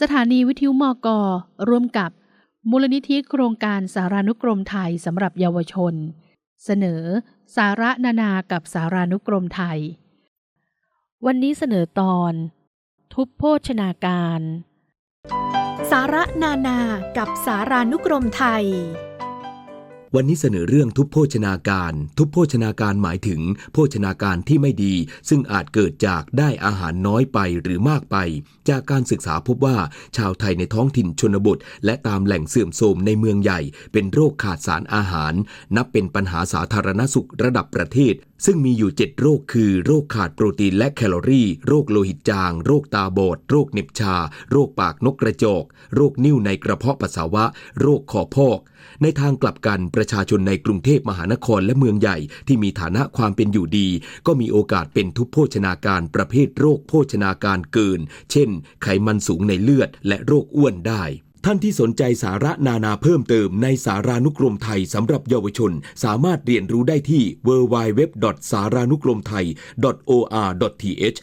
สถานีวิทยุมอกร่วมกับมูลนิธิโครงการสารานุกรมไทยสำหรับเยาวชน เสนอ สาระนานากับสารานุกรมไทย วันนี้เสนอตอน ทุพโภชนาการ สาระนานากับสารานุกรมไทย วันนี้เสนอเรื่องทุพโภชนาการ ทุพโภชนาการหมายถึง โภชนาการที่ไม่ดี ซึ่งอาจเกิดจากได้อาหารน้อยไปหรือมากไป จากการศึกษาพบว่า ชาวไทยในท้องถิ่นชนบท และตามแหล่งเสื่อมโทรมในเมืองใหญ่ เป็นโรคขาดสารอาหาร นับเป็นปัญหาสาธารณสุขระดับประเทศซึ่งมีอยู่ 7 โรคคือโรคขาดโปรตีนและแคลอรี่ โรคโลหิตจาง โรคตาบอด โรคเน็บชา โรคปากนกกระจอก โรคนิ่วในกระเพาะปัสสาวะ โรคคอพอก ในทางกลับกันประชาชนในกรุงเทพมหานครและเมืองใหญ่ที่มีฐานะความเป็นอยู่ดี ก็มีโอกาสเป็นทุพโภชนาการประเภทโรคโภชนาการเกิน เช่น ไขมันสูงในเลือดและโรคอ้วนได้ ท่านที่สนใจสาระนานาเพิ่มเติมในสารานุกรมไทยสำหรับเยาวชน สามารถเรียนรู้ได้ที่ www. สารานุกรมไทย .or.th